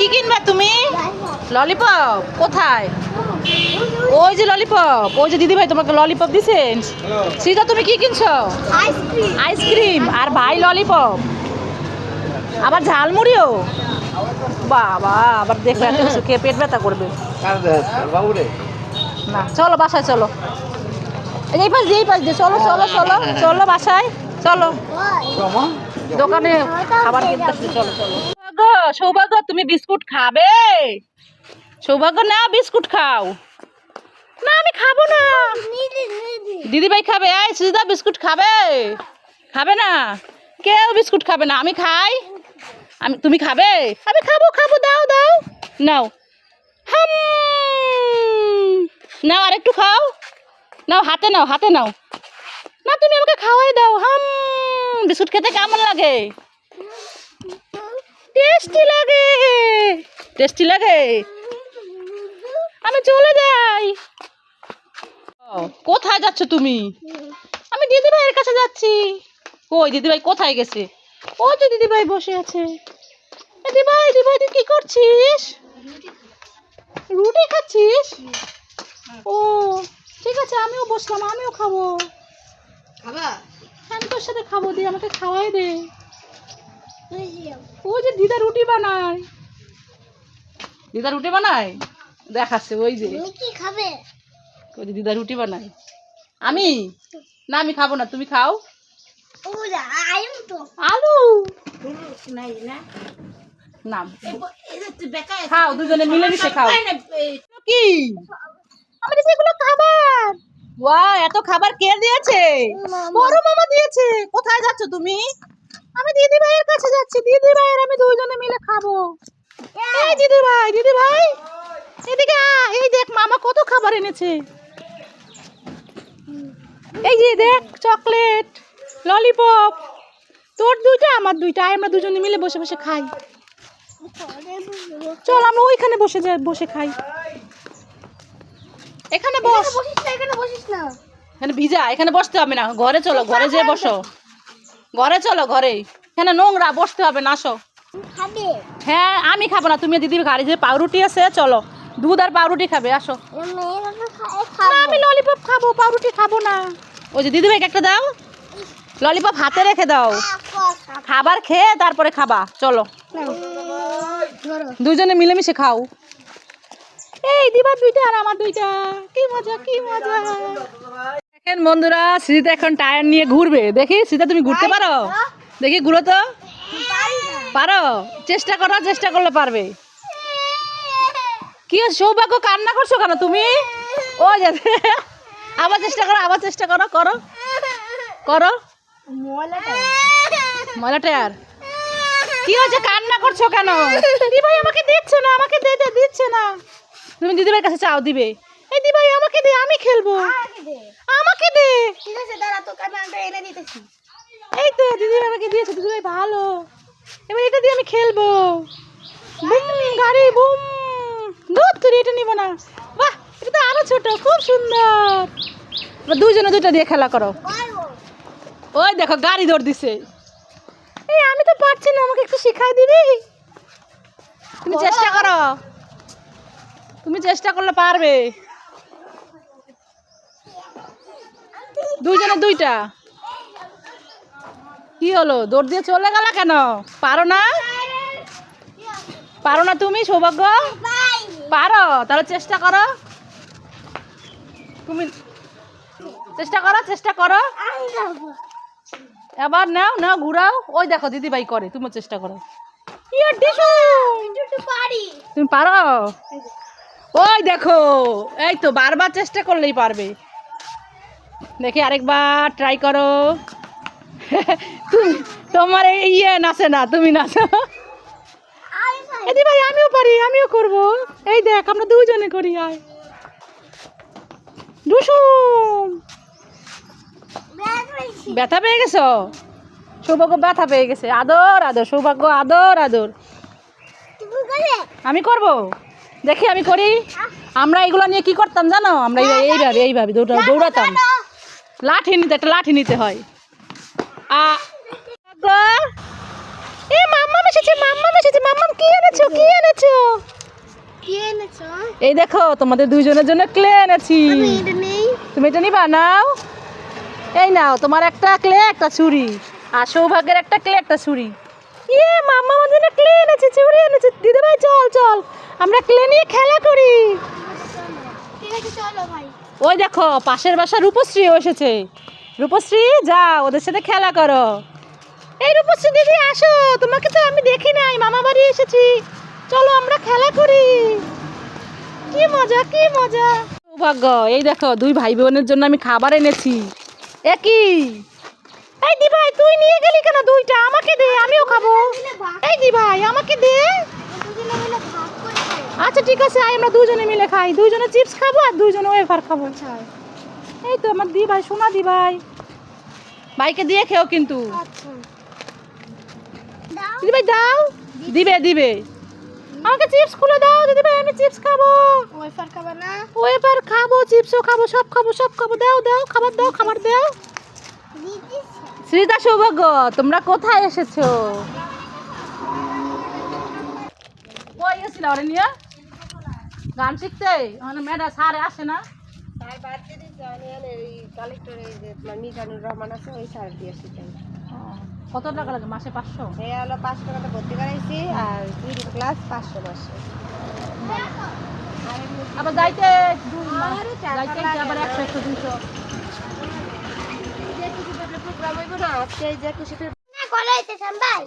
কি কিনবে তুমি? ললিপপ কোথায়? ওই যে ললিপপ ওই যে দিদি ভাই তোমাকে ললিপপ দিছেন সীতা তুমি কি কিনছো? আইসক্রিম আইসক্রিম আর ভাই ললিপপ আবার ঝালমুড়িও? বাবা আবার দেখবে এত কিছু খেয়ে পেট ব্যথা করবে। না চলো বাসায় চলো। এই পাশ দিয়ে এই পাশ দিয়ে চলো চলো চলো চলো বাসায় চলো। দোকানে খাবার কিনতে চলো চলো। সৌভাগ্য সৌভাগ্য তুমি বিস্কুট খাবে। সৌভাগ্য না বিস্কুট খাও। না আমি খাব না। নিদি নিদি। দিদি ভাই খাবে এই সুজিদা বিস্কুট খাবে। খাবে না? কেউ বিস্কুট খাবে না। আমি খাই? আমি তুমি খাবে? আমি খাব খাব দাও দাও। নাও। হাম! নাও আরেকটু খাও। নাও হাতে নাও হাতে নাও। না তুমি আমাকে খাওয়াই দাও। হাম! বিস্কুট খেতে কেমন লাগে? টেস্টি লাগে। টেস্টি লাগে? আমি চলে যাই। ও, কোথায় যাচ্ছ তুমি? আমি দিদি ভাইয়ের কাছে যাচ্ছি। কই দিদি ভাই কোথায় গেছে? ওই যে দিদি ভাই বসে আছে। দিদি ভাই দিদি ভাই তুই কি করছিস? রুটি খাচ্ছিস? ও ঠিক আছে আমিও বসলাম আমিও খাব। খাবা? আমি তোর সাথে খাব দি আমাকে খাওয়াই দে। ও যে দিদা রুটি বানায়। দিদা রুটি বানায়? দেখাচ্ছে ওই যে। রুটি খাবে? ওই যে দিদা রুটি বানায়। আমি? না আমি খাব না তুমি খাও। ও আইম তো। আলু? না। খাও দুজনে মিলেমিশে খাও। কি? আমার এগুলো খাবার। ওয়া এত খাবার কে দিয়েছে? বড় মামা দিয়েছে। কোথায় যাচ্ছ তুমি? আমি দিদি ভাইয়ের কাছে যাচ্ছি। দিদি ভাইয়ের আমি দুজনে মিলে খাব। এই দিদি ভাই দিদি ভাই এদিকে আ এই দেখ মামা কত খাবার এনেছে। এই যে দেখ চকলেট ললিপপ তোর দুইটা আমার দুইটা আমরা দুজনে মিলে বসে বসে খাই। চল আমরা ওইখানে বসে যাই বসে খাই। এখানে বস। এখানে বসিস না। এখানে ভিজা এখানে বসতে হবে না। ঘরে চলো ঘরে যেয়ে বসো। ঘরে চলো ঘরে এখানে নোংরা বসতে হবে না আসো। হ্যাঁ আমি খাব না তুমি দিদির গাড়ি যে পাউরুটি আছে চলো। দুধ আর পাউরুটি খাবে আসো। আমি ললিপপ খাব পাউরুটি খাব না। ওই যে দিদিভাইকে একটা দাও। ললিপপ হাতে রেখে দাও। খাবার খেয়ে তারপরে খাবা চলো। দুজনে মিলেমিশে খাও। এই দিবার দুইটা আর আমার দুইটা। কি মজা কি মজা। বন্ধুরা সীতা এখন টায়ার নিয়ে ঘুরবে। দেখি সীতা তুমি ঘুরতে পারো দেখি ঘুরো তো। পারো চেষ্টা করো চেষ্টা করলে পারবে। কি সৌভাগ্য কান্না করছ কেন তুমি? ও যাতে আবার চেষ্টা করো আবার চেষ্টা করো করো। করো। ময়লা টায়ার। কি হয়েছে কান্না করছ কেন? দিভাই আমাকে দিচ্ছে না আমাকে দিচ্ছে না। তুমি দিদিভাইয়ের কাছে চাও দিবে। এই দিভাই আমাকে দে আমি খেলব। আমাকে দে। ঠিক আছে দাঁড়া তোকে আমি আগে এনে দিতেছি। এই তো দিদিভাই আমাকে দিয়েছে দিদিভাই ভালো। এবার এটা দিয়ে আমি খেলব। বুম গাড়ি বুম। দুধ তুই এটা নিব না। বাহ এটা তো আরও ছোট খুব সুন্দর। দুজনে দুটো দিয়ে খেলা করো। ওই দেখো গাড়ি দৌড় দিছে। এই আমি তো পারছি না আমাকে একটু শিখাই দিবি? তুমি চেষ্টা করো। তুমি চেষ্টা করলে পারবে। দুইজনে দুইটা। কি হলো? দৌড় দিয়ে চলে গেল কেন? পারো না? পারো না তুমি, সৌভাগ্য? পারো, তাহলে চেষ্টা করো। তুমি চেষ্টা করো চেষ্টা করো। এবার নাও নাও, ঘুরাও। ওই দেখো দিদি ভাই করে, তুমিও চেষ্টা করো। ইয়ে তুমি পারো? ওই দেখো, এই তো বারবার চেষ্টা করলেই পারবে। দেখি আরেকবার ট্রাই করো। তোমার ইয়ে নাচে না, তুমি নাচো। এদি ভাই, আমিও পারি, আমিও করব। এই দেখ, আমরা দুজনে করি, আয়। ব্যথা পেয়ে গেছো? সৌভাগ্য ব্যথা পেয়ে গেছে। আদর আদর, সৌভাগ্য, আদর আদর। আমি করব? দেখি, আমি করি। আমরা এগুলো নিয়ে কি করতাম জানো? আমরা এই- এইভাবে এইভাবে দৌড়া দৌড়াতাম। লাঠি নিতে একটা লাঠি নিতে হয়। আ এ মাম্মাম এসেছে মাম্মাম এসেছে মাম্মাম কি এনেছো কি এনেছো? কি এনেছো? এই দেখো তোমাদের দুইজনের জন্য ক্লে এনেছি। তুমি এটা নিবা নাও। এই নাও তোমার একটা ক্লে একটা ছুরি। আর সৌভাগ্যের একটা ক্লে একটা ছুরি। ইয়ে মাম্মা আমাদের জন্য ক্লে এনেছে ছুরি এনেছে। দিদি ভাই চল চল। আমরা ক্লে নিয়ে খেলা করি। ঠিক আছে চলো ভাই। ওই দেখো, পাশের বাসা রূপশ্রীও এসেছে। রূপশ্রী যা ওদের সাথে খেলা করো। এই রূপশ্রী দিদি, আসো, তোমাকে তো আমি দেখি নাই, মামা বাড়ি এসেছি। চলো, আমরা খেলা করি। কি মজা কি মজা। সৌভাগ্য, এই দেখো, দুই ভাই বোনের জন্য আমি খাবার এনেছি। একই এই দি ভাই তুই নিয়ে গেলি কেন দুইটা? আমাকে দে, আমিও খাব। এই দি ভাই আমাকে দে। আচ্ছা ঠিক আছে আয় আমরা দুজনে মিলে খাই। দুজনে চিপস খাব আর দুজনে ওয়েফার খাব। এই তো আমার দি ভাই সোনা দি ভাই ভাইকে দিয়ে খেও কিন্তু। আচ্ছা। দাও। দিদি ভাই দাও। দিবে দিবে। আমাকে চিপস খুলে দাও দিদি ভাই আমি চিপস খাব। ওয়েফার খাব না? ওয়েফার খাব চিপসও খাব সব খাব সব খাব। দাও দাও খাবার দাও খাবার দাও। শ্রীতা সৌভাগ্য তোমরা কোথায় এসেছ? কই গেছিল নিয়ে? গান শিখতে? মানে ম্যাডাম স্যার আসে না? এই কালেক্টরে তোমার মিজানুর রহমান আছে ওই স্যার দিয়ে শিখাই কত টাকা লাগে মাসে পাঁচশো? হলো পাঁচশো টাকাতে ভর্তি করাইছি আর দুই ক্লাস পাঁচশো মাসে। আবার যাইতে দুই মাস, যাইতে আবার একশো একশো দুশো প্রোগ্রাম হইব না আজকে এই যে খুশিতে না কলা হইতে ভাই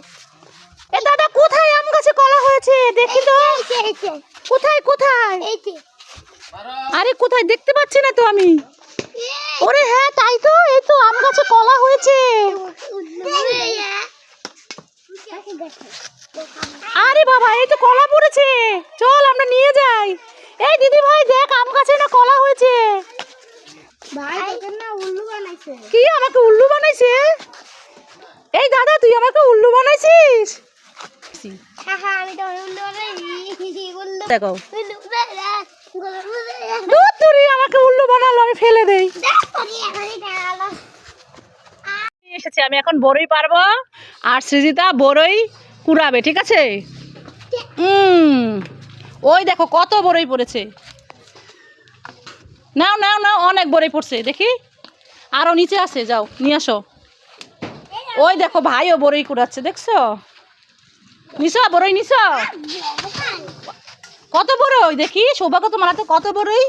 এ দাদা কোথায় আম গাছে কলা হয়েছে? দেখি তো। কোথায় কোথায়? আরে কোথায়? দেখতে পাচ্ছি না তো আমি। ওরে হ্যাঁ তাই তো এই তো আম গাছে কলা হয়েছে। আরে বাবা এই তো কলা পড়েছে। চল আমরা নিয়ে যাই। এই দিদি ভাই দেখ আম গাছে না কলা হয়েছে। না কি আমাকে উল্লু বানাইছে? এই দাদা তুই আমাকে উল্লু বানাইছিস? দেখো। তুই আমাকে উল্লু বানালো আমি ফেলে দেই। এসেছে আমি এখন বড়ই পারব আর সৃজিতা বড়ই কুড়াবে ঠিক আছে? ওই দেখো কত বড়ই পড়েছে। নাও নাও নাও অনেক বড়ই পড়ছে দেখি। আরও নিচে আছে যাও নিয়ে আসো। ওই দেখো ভাইও বড়ই কুড়াচ্ছে দেখছ? নিছ, বড়ই নিছ? কত বড়ই? দেখি, সৌভাগ্য তোমার হাতে কত বড়ই?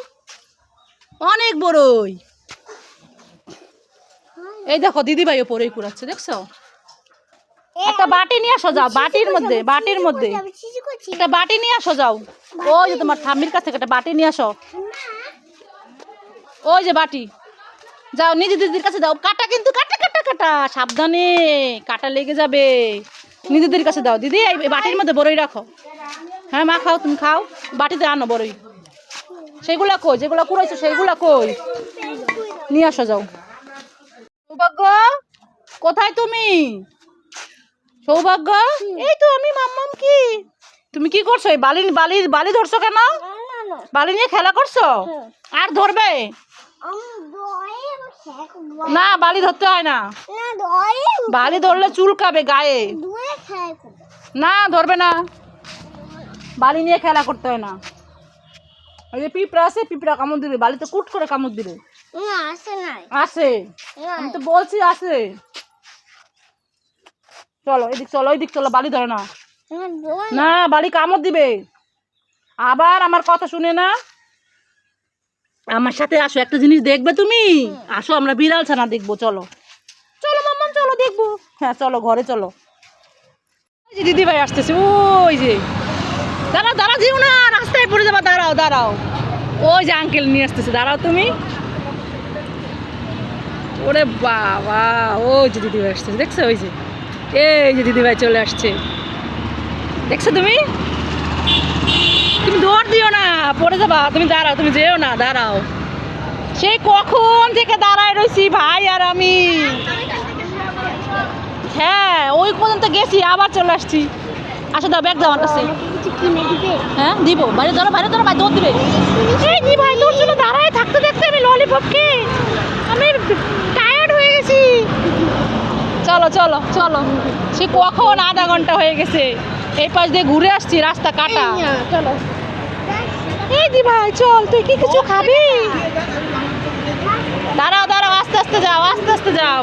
অনেক বড়ই। এই দেখো দিদি ভাইও বড়ই কুড়াচ্ছে, দেখছ? একটা বাটি নিয়ে আসো যাও, বাটির মধ্যে বাটির মধ্যে। একটা বাটি নিয়ে আসো যাও। ওই যে তোমার ঠাম্মির কাছ থেকে একটা বাটি নিয়ে আসো। ওই যে বাটি। যাও, নিজে দিদির কাছে দাও। কাটা কিন্তু, কাটা কাটা কাটা। সাবধানে, কাটা লেগে যাবে। নিজেদের কাছে দাও। দিদি এই বাটির মধ্যে বড়ই রাখো। হ্যাঁ মা খাও তুমি খাও। বাটিতে আনো বড়ই। সেগুলা কই? যেগুলা কুড়াইছো সেইগুলা কই? নিয়ে আসো যাও। সৌভাগ্য কোথায় তুমি? সৌভাগ্য এই তো আমি মাম্মাম কি? তুমি কি করছ? এই বালি বালি বালি ধরছো কেন? বালি নিয়ে খেলা করছ? আর ধরবে? না, বালি ধরতে হয় না। বালি ধরলে চুলকাবে গায়ে। না, ধরবে না। বালি নিয়ে খেলা করতে হয় না। ওই যে পিঁপড়া আছে, পিঁপড়া কামড় দিবে। বালিতে কুট করে কামড় দিবে। আসে আমি তো বলছি আসে চলো, এদিক চলো, ওইদিক চলো, বালি ধরে না। না, বালি কামড় দিবে। আবার আমার কথা শুনে না। আমার সাথে আসো একটা জিনিস দেখবে তুমি? আসো আমরা বিড়াল ছানা দেখব চলো। চলো মাম্মা চলো দেখব। হ্যাঁ চলো ঘরে চলো। ওই যে দিদি ভাই আসতেছে ওই যে। দাঁড়াও দাঁড়াও যেও না রাস্তায় পড়ে যাবা দাঁড়াও দাঁড়াও। ওই যে আঙ্কেল নিয়ে আসতেছে দাঁড়াও তুমি। ওরে বাবা ওই যে দিদি ভাই আসতেছে দেখছ ওই যে। এই যে দিদি ভাই চলে আসছে। দেখছ তুমি? তুমি দৌড় পড়ে যাবা, তুমি দাঁড়াও, তুমি যেও না, দাঁড়াও। সেই কখন থেকে দাঁড়ায় রয়েছি ভাই আর আমি? হ্যাঁ ওই পর্যন্ত গেছি, আবার চলে আসছি। আসো দাও, ব্যাগ দাও আমার কাছে। হ্যাঁ দিব। বাইরে ধরো বাইরে ধরো, ভাই, দৌড় দিবে। এই দি ভাই, তোর জন্য দাঁড়ায় থাকতে দেখতে আমি ললিপপকে আমি টায়ার্ড হয়ে গেছি। চলো চলো চলো। সে কখন আধা ঘণ্টা হয়ে গেছে। এই পাশ দিয়ে ঘুরে আসছি, রাস্তা কাটা। চলো। এই দি ভাই চল তুই কি কিছু খাবি? দাঁড়াও দাঁড়াও আস্তে আস্তে যাও আস্তে আস্তে যাও।